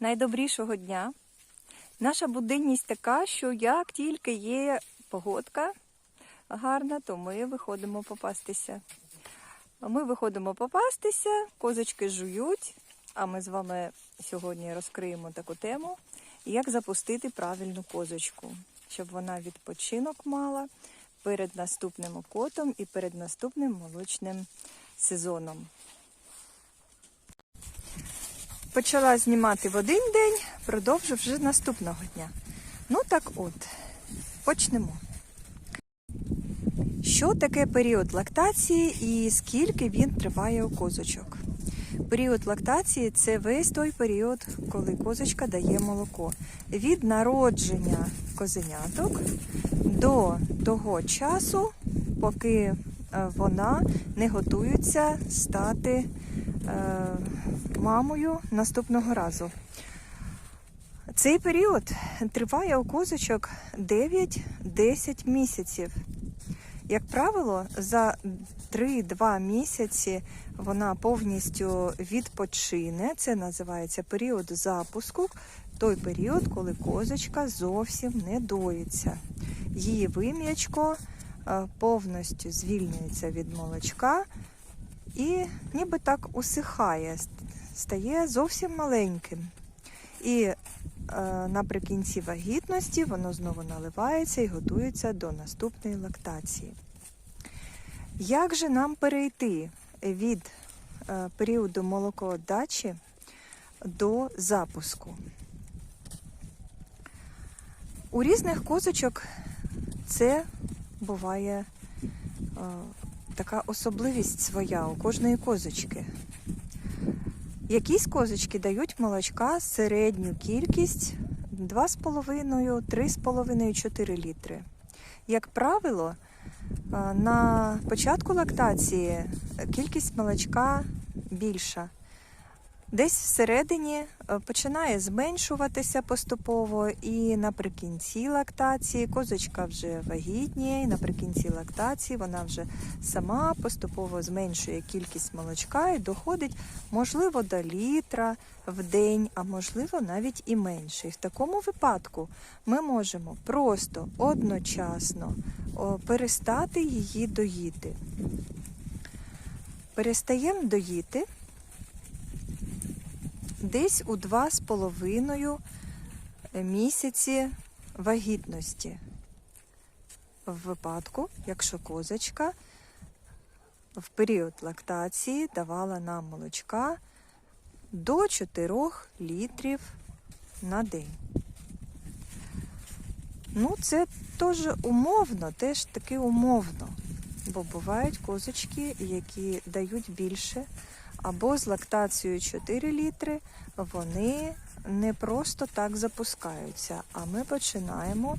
найдобрішого дня. Наша буденність така, що як тільки є погодка гарна, то ми виходимо попастися. Ми виходимо попастися, козочки жують, а ми з вами сьогодні розкриємо таку тему, як запустити правильну козочку, щоб вона відпочинок мала перед наступним окотом і перед наступним молочним сезоном. Почала знімати в один день, продовжу вже наступного дня. Ну так от, почнемо. Що таке період лактації і скільки він триває у козочок? Період лактації це весь той період, коли козочка дає молоко. Від народження козеняток до того часу, поки е, вона не готується стати мамою наступного разу. Цей період триває у козочок 9-10 місяців. Як правило, за 3-2 місяці вона повністю відпочине. Це називається період запуску, той період, коли козочка зовсім не доїться. Її вим'ячко е, повністю звільнюється від молочка і ніби так усихає, стає зовсім маленьким. І е, наприкінці вагітності воно знову наливається і готується до наступної лактації. Як же нам перейти від е, періоду молокоотдачі до запуску? У різних козочок це буває е, така особливість своя у кожної козочки. Якісь козочки дають молочка середню кількість 2,5, 3,5, 4 літри. Як правило, е, на початку лактації кількість молочка більша. Десь всередині е, починає зменшуватися поступово, і наприкінці лактації козочка вже вагітніє, і наприкінці лактації вона вже сама поступово зменшує кількість молочка і доходить, можливо, до літра в день, а можливо навіть і менше. І в такому випадку ми можемо просто одночасно перестати її доїти. Перестаємо доїти десь у 2,5 місяці вагітності. В випадку, якщо козочка в період лактації давала нам молочка до 4 літрів на день. Ну, це теж умовно, теж таки умовно, бо бувають козочки, які дають більше або з лактацією 4 літри, вони не просто так запускаються, а ми починаємо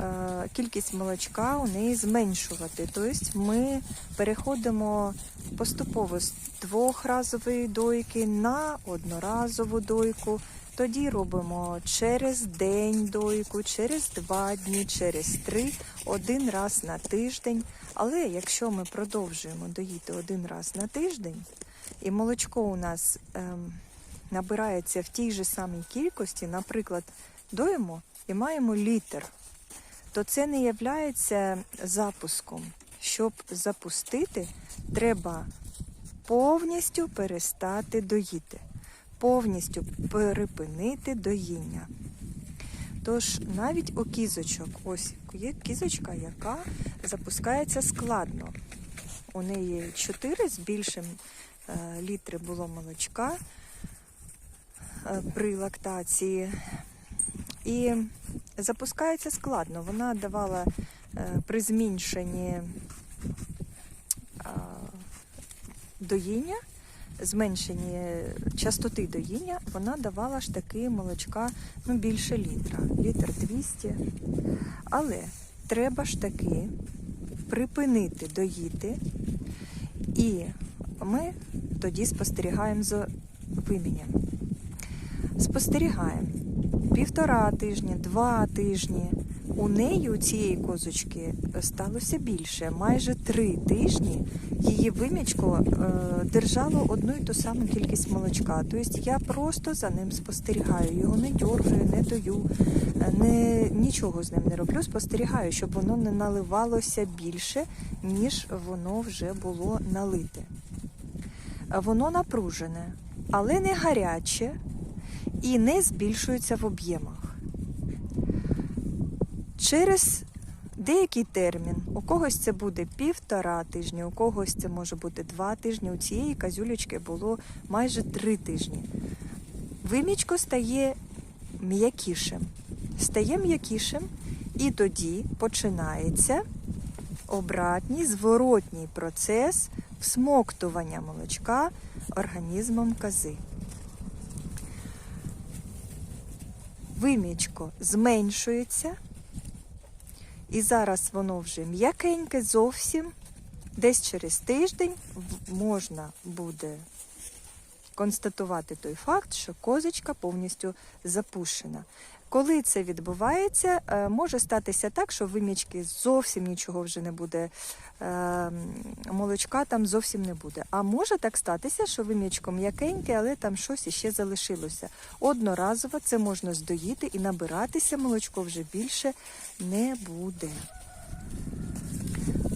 е, кількість молочка у неї зменшувати. Тобто ми переходимо поступово з двохразової дойки на одноразову дойку. Тоді робимо через день дойку, через два дні, через три, один раз на тиждень. Але якщо ми продовжуємо доїти один раз на тиждень, і молочко у нас ем, набирається в тій же самій кількості, наприклад, доїмо і маємо літр, то це не є запуском. Щоб запустити, треба повністю перестати доїти, повністю перепинити доїння. Тож навіть у кізочок, ось є кізочка, яка запускається складно. У неї 4 з більшим літри було молочка е, при лактації. І запускається складно. Вона давала е, при зміншенні доїння, зменшенні частоти доїння, вона давала ж таки молочка ну, більше літра, літр 200. Але треба ж таки припинити доїти і ми тоді спостерігаємо за вимінням. Спостерігаємо півтора тижні, два тижні, у неї, у цієї козочки, сталося більше. Майже три тижні її вимічко е, держало одну і ту саму кількість молочка. Тобто я просто за ним спостерігаю, його не дергаю, не даю, е, не, нічого з ним не роблю. Спостерігаю, щоб воно не наливалося більше, ніж воно вже було налите. Воно напружене, але не гаряче і не збільшується в об'ємах. Через деякий термін, у когось це буде півтора тижні, у когось це може бути два тижні. У цієї казюлечки було майже три тижні. Вимічко стає м'якішим. Стає м'якішим, і тоді починається обратній зворотній процес всмоктування молочка організмом кози. Вимічко зменшується, і зараз воно вже м'якеньке зовсім. Десь через тиждень можна буде констатувати той факт, що козочка повністю запущена. Коли це відбувається, е, може статися так, що вимічки зовсім нічого вже не буде, е, молочка там зовсім не буде. А може так статися, що вимічко м'якеньке, але там щось іще залишилося. Одноразово це можна здоїти і набиратися молочко вже більше не буде.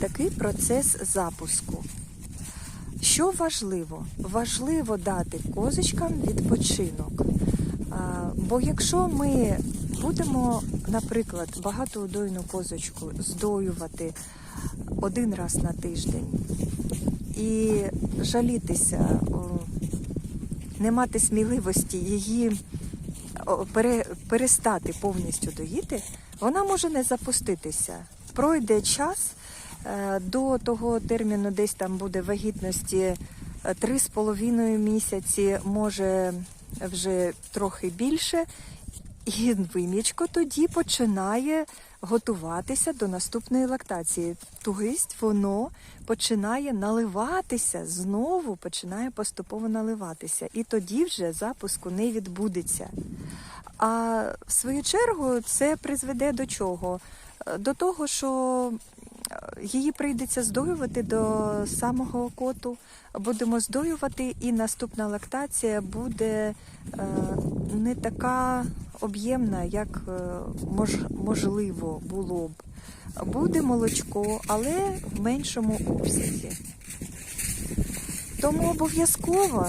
Такий процес запуску. Що важливо? Важливо дати козочкам відпочинок. Бо якщо ми будемо, наприклад, багатоудойну козочку здоювати один раз на тиждень і жалітися, не мати сміливості її перестати повністю доїти, вона може не запуститися. Пройде час е, до того терміну, десь там буде вагітності е, три з половиною місяці, може вже трохи більше. І вимічко тоді починає готуватися до наступної лактації. Тобто воно починає наливатися, знову починає поступово наливатися. І тоді вже запуску не відбудеться. А в свою чергу це призведе до чого? До того, що її прийдеться здоювати до самого коту. Будемо здоювати, і наступна лактація буде е, не така об'ємна, як е, можливо було б. Буде молочко, але в меншому обсязі. Тому обов'язково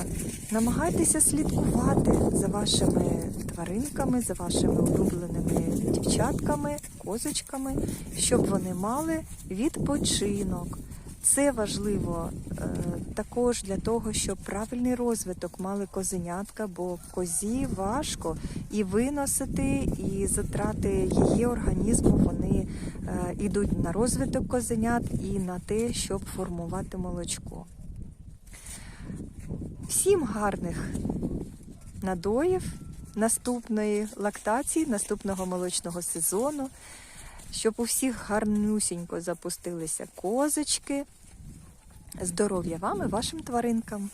намагайтеся слідкувати за вашими тваринками, за вашими улюбленими дівчатками, козочками, щоб вони мали відпочинок. Це важливо е, також для того, щоб правильний розвиток мали козенятка, бо козі важко і виносити, і затрати її організму вони е, йдуть на розвиток козенят і на те, щоб формувати молочко. Всім гарних надоїв, наступної лактації, наступного молочного сезону, щоб у всіх гарнюсінько запустилися козочки. Здоров'я вам і вашим тваринкам!